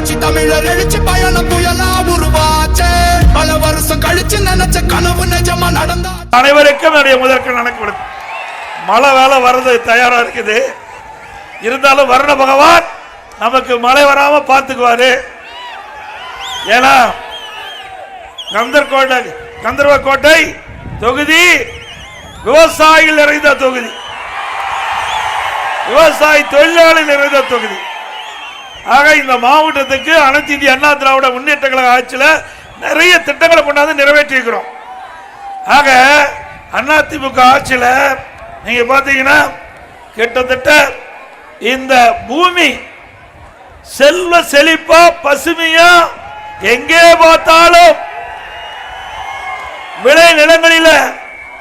புரட்சி தமிழர் எழுச்சி பயணம் புயலா உருவாச்சே. பல வருஷம் கழிச்சு நினைச்ச கனவு நிஜமா நடந்தா அனைவருக்கும் என்னுடைய முதற்கு நடக்கும் மழை வேலை வர்றது தயாரா இருக்குது. இருந்தாலும் வருண பகவான் நமக்கு மழை வராம பார்த்துக்குவாரு. ஏன்னா கந்தர்கோட்டை கந்தர்வ கோட்டை தொகுதி விவசாயிகள் நிறைந்த தொகுதி. விவசாயி தொழிலாளி நிறைந்த தொகுதி. ஆக இந்த மாவட்டத்துக்கு அனைத்து இந்திய அண்ணா திராவிட முன்னேற்ற கழக ஆட்சியில் நிறைய திட்டங்களை கொண்டாந்து நிறைவேற்றியிருக்கிறோம். ஆக ஆக அதிமுக ஆட்சியில் நீங்க பார்த்தீங்கன்னா கிட்டத்தட்ட இந்த பூமி செல்வ செழிப்பா பசுமையா எங்கே பார்த்தாலும் விளை நிலங்களில்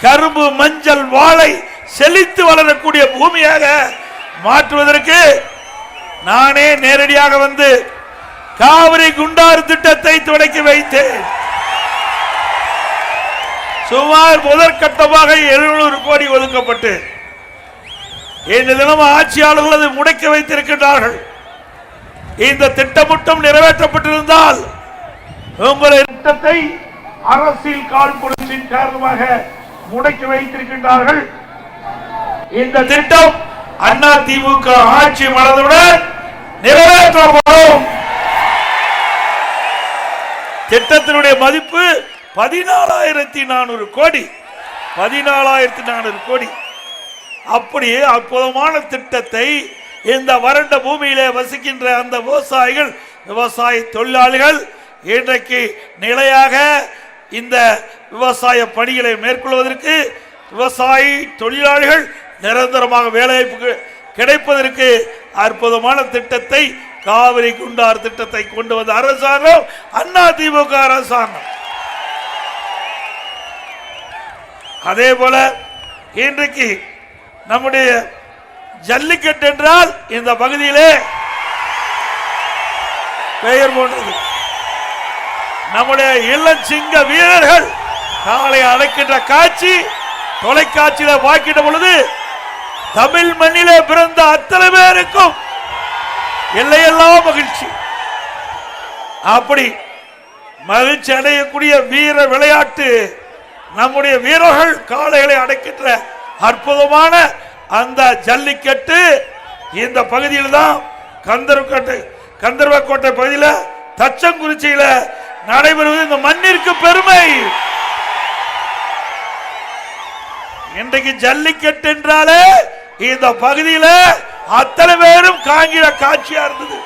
கரும்பு மஞ்சள் வாழை செழித்து வளரக்கூடிய பூமியாக மாற்றுவதற்கு நானே நேரடியாக வந்து காவிரி குண்டாறு திட்டத்தை தொடக்கி வைத்தேன். சுமார் முதற்கட்டமாக எழுநூறு கோடி ஒதுக்கப்பட்டு இந்த தினம் ஆட்சியாளர்கள் அதை முடக்கி வைத்திருக்கின்றார்கள். இந்த திட்டமிட்டம் நிறைவேற்றப்பட்டிருந்தால் உங்களுடைய திட்டத்தை அரசியல் காழ்ப்புணர்ச்சியின் காரணமாக முடக்கி வைத்திருக்கின்றார்கள். இந்த திட்டம் அண்ணா திமுக ஆட்சி மனதுடன் நிறைவேற்றப்படும். திட்டத்தினுடைய மதிப்பு பதினாலாயிரத்தி நானூறு கோடி. பதினாலாயிரத்தி நானூறு கோடி. அப்படியே அற்புதமான திட்டத்தை இந்த வறண்ட பூமியிலே வசிக்கின்ற அந்த விவசாயிகள் விவசாய தொழிலாளிகள் இன்றைக்கு நிலையாக இந்த விவசாய பணிகளை மேற்கொள்வதற்கு விவசாயி தொழிலாளிகள் நிரந்தரமாக வேலைவாய்ப்புக்கு கிடைப்பதற்கு அற்புதமான திட்டத்தை காவிரி குண்டார் திட்டத்தை கொண்டு வந்த அரசாங்கம் அண்ணா திமுக அரசாங்கம். அதே போல இன்றைக்கு நம்முடைய ஜல்லிக்கட்டு என்றால் இந்த பகுதியிலே பெயர் போன்றது. நம்முடைய இளஞ்சிங்க வீரர்கள் காலை அழைக்கின்ற காட்சி தொலைக்காட்சியில வாக்கிட்ட பொழுது தமிழ் மண்ணிலே பிறந்த அத்தனை பேருக்கும் எல்லையெல்லாம் மகிழ்ச்சி. அப்படி மகிழ்ச்சி அடையக்கூடிய வீர விளையாட்டு நம்முடைய வீரர்கள் காளைகளை அடைக்கின்ற அற்புதமான அந்த ஜல்லிக்கட்டு இந்த பகுதியில் தான் கந்தர்வக்கோட்டை கந்தர்வக்கோட்டை பகுதியில் தச்சங்குறிச்சியில நடைபெறுவது இந்த மண்ணிற்கு பெருமை. இன்றைக்கு ஜல்லிக்கட்டு என்றாலே இந்த பகுதியில அத்தனை பேரும் காங்கிர காட்சியா இருந்தது.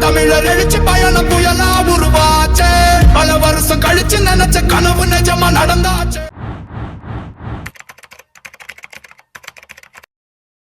தமிழர் எழுச்சி பயணம் புயலா உருவாச்சே. பல வருஷம் கழிச்சு நினைச்ச கனவு நிஜமா நடந்தா